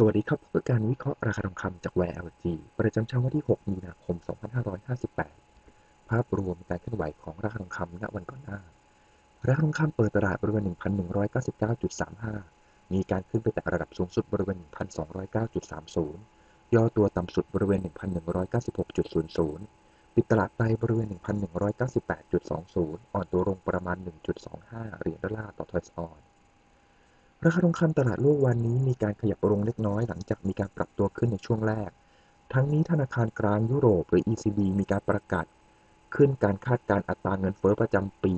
สวัสดีครับเพื่อการวิเคราะห์ราคาทองคำจาก WLG ประจำเช้าวันที่ 6 มีนาคม 2558 ภาพรวมการเคลื่อนไหวของราคาทองคำณวันก่อนหน้า ราคาทองคำเปิดตลาดบริเวณ 1,199.35 มีการขึ้นไปแตะระดับสูงสุดบริเวณ 1,209.30 ย่อตัวต่ำสุดบริเวณ 1,196.00 ปิดตลาดไปบริเวณ 1,198.20 อ่อนตัวลงประมาณ 1.25 เหรียญดอลลาร์ต่อทอยส์ออน ราคาทองคำตลาดโลกวันนี้มีการขยับลงเล็กน้อยหลังจากมีการปรับตัวขึ้นในช่วงแรก ทั้งนี้ธนาคารกลางยุโรปหรือ ECB มีการประกาศ ขึ้นการคาดการอัตราเงินเฟ้อประจำปี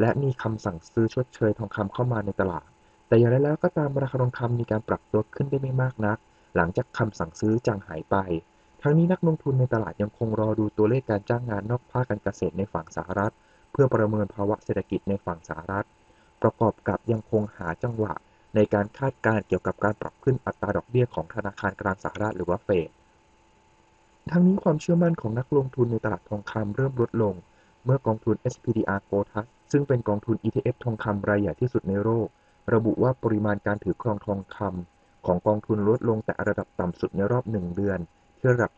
และมีคำสั่งซื้อชดเชยทองคำเข้ามาในตลาด แต่อย่างไรแล้วก็ตามราคาทองคำมีการปรับตัวขึ้นได้ไม่มากนัก หลังจากคำสั่งซื้อจางหายไป ทั้งนี้นักลงทุนในตลาดยังคงรอดูตัวเลขการจ้างงานนอกภาคการเกษตรในฝั่งสหรัฐ เพื่อประเมินภาวะเศรษฐกิจในฝั่งสหรัฐ ประกอบกับยังคงหาจังหวะ ในการคาดการณ์เกี่ยวกับการปรับขึ้นอัตราดอกเบี้ยของธนาคารกลางสหรัฐหรือว่าเฟด ทั้งนี้ความเชื่อมั่นของนักลงทุนในตลาดทองคำเริ่มลดลง เมื่อกองทุน SPDR g o t a s ซึ่งเป็นกองทุน ETF ทองคำรายใหญ่ที่สุดในโลกระบุว่าปริมาณการถือครองทองคำของกองทุนลดลงแต่ระดับต่ำสุดในรอบหนึ่งเดือน ที่ระดับ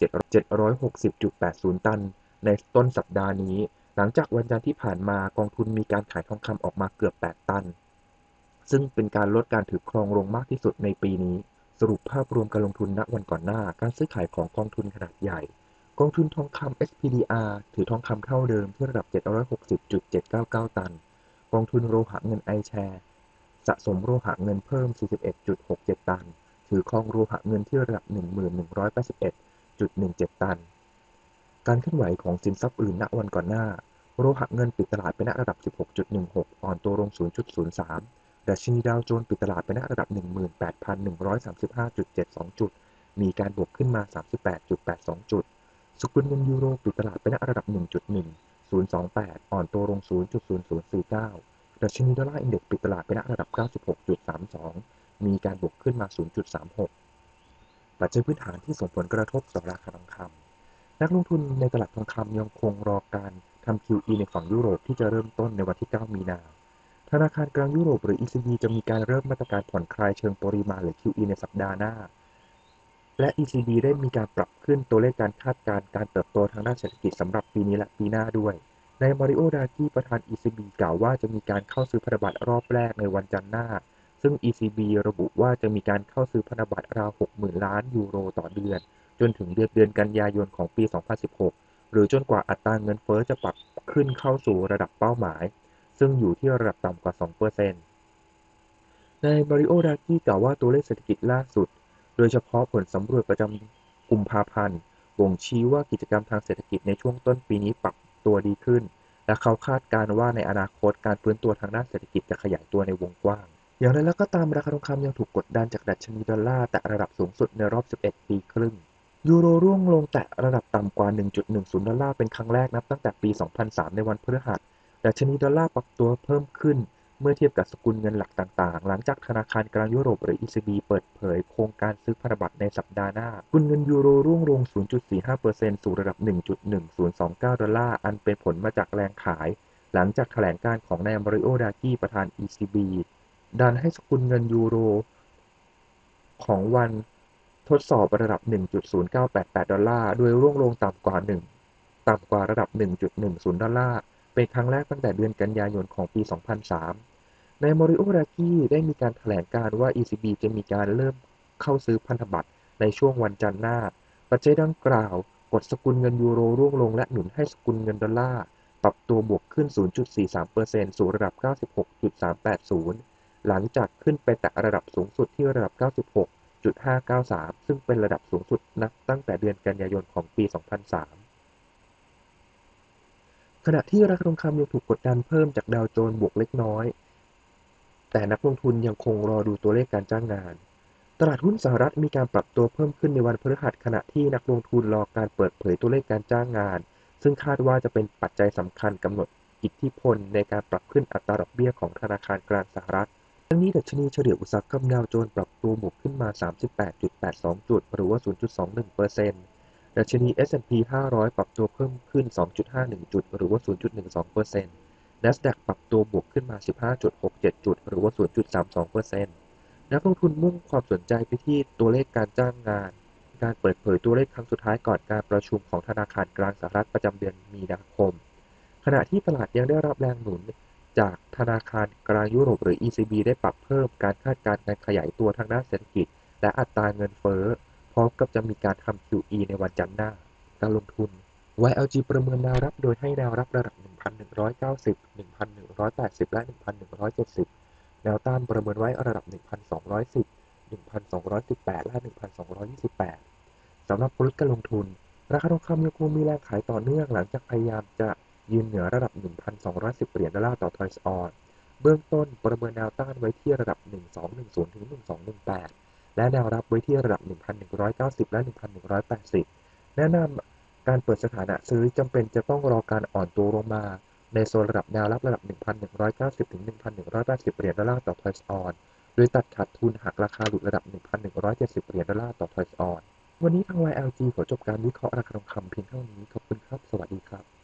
760.80 ตัน ในต้นสัปดาห์นี้ หลังจากวันจันทร์ที่ผ่านมากองทุนมีการขายทองคำออกมาเกือบ 8 ตัน ซึ่งเป็นการลดการถือครองลงมากที่สุดในปีนี้ สรุปภาพรวมการลงทุนณวันก่อนหน้า การซื้อขายของกองทุนขนาดใหญ่ กองทุนทองคำ SPDR ถือทองคำเท่าเดิมที่ระดับ 760.799 ตัน กองทุนโลหะเงินไอแชร์สะสมโลหะเงินเพิ่ม 41.67 ตัน ถือครองโลหะเงินที่ระดับ 1181.17 ตัน การเคลื่อนไหวของสินทรัพย์อื่นณวันก่อนหน้า โลหะเงินปิดตลาดไปณระดับ 16.16 อ่อนตัวลง 0.03 ดัชนีดาวโจนส์ปิดตลาดไปณระดับ 18,135.72 จุด มีการบวกขึ้นมา 38.82 จุด สกุลเงินยูโรปิดตลาดไปณระดับ 1.1028 อ่อนตัวลง 0.0049 ดัชนีดอลลาร์อินเด็กซ์ปิดตลาดไปณระดับ 96.32 มีการบวกขึ้นมา 0.36 ปัจจัยพื้นฐานที่ส่งผลกระทบต่อราคาทองคำ นักลงทุนในตลาดทองคำยังคงรอการทำ QE ในฝั่งยุโรปที่จะเริ่มต้นในวันที่ 9 มีนาคม ธนาคารกลางยุโรปหรือ ECB จะมีการเริ่มมาตรการผ่อนคลายเชิงปริมาณหรือ QE ในสัปดาห์หน้า และ ECB ได้มีการปรับขึ้นตัวเลขการคาดการณ์การเติบโตทางด้านเศรษฐกิจสำหรับปีนี้และปีหน้าด้วยในมาริโอ ดากีประธาน ECB กล่าวว่าจะมีการเข้าซื้อพันธบัตรรอบแรกในวันจันทร์หน้า ซึ่ง ECB ระบุว่าจะมีการเข้าซื้อพันธบัตรราว 60,000 ล้านยูโรต่อเดือน จนถึงเดือนเดือนกันยายนของปี 2016 หรือจนกว่าอัตราเงินเฟ้อจะปรับขึ้นเข้าสู่ระดับเป้าหมาย ซึ่งอยู่ที่ระดับต่ำกว่า2%ในบริโอดากี้กล่าวว่าตัวเลขเศรษฐกิจล่าสุด โดยเฉพาะผลสำรวจประจำกุมภาพันธ์บ่งชี้ว่ากิจกรรมทางเศรษฐกิจในช่วงต้นปีนี้ปรับตัวดีขึ้น และเขาคาดการว่าในอนาคตการฟื้นตัวทางด้านเศรษฐกิจจะขยายตัวในวงกว้าง อย่างไรแล้วก็ตามราคาทองคำยังถูกกดดันจากดัชนีดอลลาร์แต่ระดับสูงสุดในรอบ 11 ปีครึ่งยูโรร่วงลงแตะระดับต่ำกว่า 1.10 ดอลลาร์เป็นครั้งแรกนับตั้งแต่ปี 2003 ในวันพฤหัส ดัชนีดอลลาร์ปรับตัวเพิ่มขึ้น เมื่อเทียบกับสกุลเงินหลักต่างๆ หลังจากธนาคารกลางยุโรปหรือ ECB เปิดเผยโครงการซื้อพันธบัตรในสัปดาห์หน้าสกุลเงินยูโรร่วงลง 0.45%สู่ระดับ 1.1029 ดอลลาร์ อันเป็นผลมาจากแรงขาย หลังจากแถลงการของนายมาริโอ ดากี้ ประธาน ECB ดันให้สกุลเงินยูโร ของวันทดสอบระดับ 1.0988 ดอลลาร์ โดยร่วงลงต่ำกว่า 1 ต่ำกว่าระดับ 1.10 ดอลลาร์ เป็นครั้งแรกตั้งแต่เดือนกันยายนของปี 2003ในมอริโอรากีได้มีการถแถลงการว่า ECB จะมีการเริ่มเข้าซื้อพันธบัตรในช่วงวันจันทร์หน้า ปัจจัยดังกล่าว กดสกุลเงินยูโรร่วงลงและหนุนให้สกุลเงินดอลลาร์ปรับตัวบวกขึ้น 0.43%สู่ระดับ 96.380 หลังจากขึ้นไปแตะระดับสูงสุดที่ระดับ 96.593 ซึ่งเป็นระดับสูงสุดนับตั้งแต่เดือนกันยายนของปี 2003 ขณะที่ราคาทองคำยังถูกกดดันเพิ่มจากดาวโจนส์บวกเล็กน้อย แต่นักลงทุนยังคงรอดูตัวเลขการจ้างงาน ตลาดหุ้นสหรัฐมีการปรับตัวเพิ่มขึ้นในวันพฤหัสขณะที่นักลงทุนรอการเปิดเผยตัวเลขการจ้างงาน ซึ่งคาดว่าจะเป็นปัจจัยสำคัญกำหนดอิทธิพลในการปรับขึ้นอัตราดอกเบี้ยของธนาคารกลางสหรัฐทั้งนี้ดัชนีเฉลี่ยอุตสาหกรรมดาวโจนส์ปรับตัวบวกขึ้นมา 38.82 จุด หรือว่า 0.21%เปอร์เซ็นต์ ดัชนี S&P 500 ปรับตัวเพิ่มขึ้น 2.51 จุด หรือว่า 0.12% NASDAQ ปรับตัวบวกขึ้นมา 15.67 จุด หรือว่า 0.32%นักลงทุนมุ่งความสนใจไปที่ตัวเลขการจ้างงาน การเปิดเผยตัวเลขครั้งสุดท้ายก่อนการประชุมของธนาคารกลางสหรัฐประจำเดือนมีนาคม ขณะที่ตลาดยังได้รับแรงหนุนจากธนาคารกลางยุโรปหรือ ECB ได้ปรับเพิ่มการคาดการณ์การขยายตัวทางด้านเศรษฐกิจ และอัตราเงินเฟ้อ ร้อมกับจะมีการทำ QE ในวันจันทร์หน้า การลงทุน YLG ประเมินแนวรับโดยให้แนวรับระดับ 1,190 1,180 และ 1,170 แนวต้านประเมินไว้ระดับ 1,210 1,218 และ 1,228 สำหรับกลยุทธ์การลงทุน ราคาทองคำยังคงมีแรงขายต่อเนื่องหลังจากพยายามจะยืนเหนือระดับ 1,210 เหรียญดอลลาร์ต่อทอยส์ออน เบื้องต้นประเมินแนวต้านไว้ที่ระดับ 1210 ถึง 1218 และแนวรับไว้ที่ระดับ 1,190 และ 1,180 แนะนำการเปิดสถานะซื้อจำเป็นจะต้องรอการอ่อนตัวลงมา ในโซนระดับแนวรับระดับ 1,190 ถึง 1,180 เหรียญดอลลาร์ต่อทอยส์ออนโดยตัดขาดทุนหากราคาหลุดระดับ 1,170 เหรียญดอลลาร์ต่อทอยส์ออนวันนี้ทาง YLG ขอจบการวิเคราะห์ราคาทองคำเพียงเท่านี้ ขอบคุณครับ สวัสดีครับ